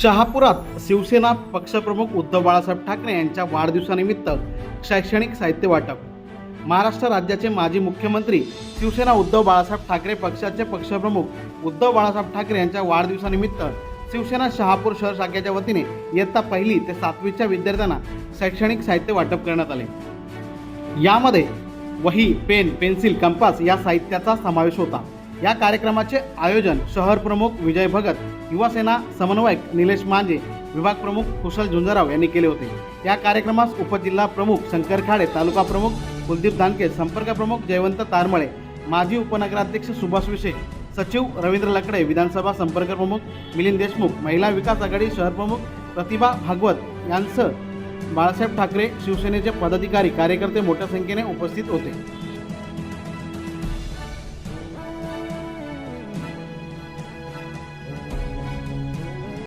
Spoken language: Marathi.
शहापुरात शिवसेना पक्षप्रमुख उद्धव बाळासाहेब ठाकरे यांच्या वाढदिवसानिमित्त शैक्षणिक साहित्य वाटप. महाराष्ट्र राज्याचे माजी मुख्यमंत्री शिवसेना उद्धव बाळासाहेब ठाकरे पक्षाचे पक्षप्रमुख उद्धव बाळासाहेब ठाकरे यांच्या वाढदिवसानिमित्त शिवसेना शहापूर शहर शाखेच्या वतीने इयत्ता पहिली ते सातवीच्या विद्यार्थ्यांना शैक्षणिक साहित्य वाटप करण्यात आले. यामध्ये वही पेन पेन्सिल कंपास या साहित्याचा समावेश होता. या कार्यक्रमाचे आयोजन शहर प्रमुख विजय भगत युवासेना समन्वयक निलेश मांजे विभाग प्रमुख कुशल झुंजराव यांनी केले होते. या कार्यक्रमास उपजिल्हा प्रमुख शंकर खाडे तालुका प्रमुख कुलदीप दानके संपर्क प्रमुख जयवंत तारमळे माजी उपनगराध्यक्ष सुभाष विशे सचिव रवींद्र लकडे विधानसभा संपर्क प्रमुख मिलिंद देशमुख महिला विकास आघाडी शहर प्रमुख प्रतिभा भागवत यांसह बाळासाहेब ठाकरे शिवसेनेचे पदाधिकारी कार्यकर्ते मोठ्या संख्येने उपस्थित होते.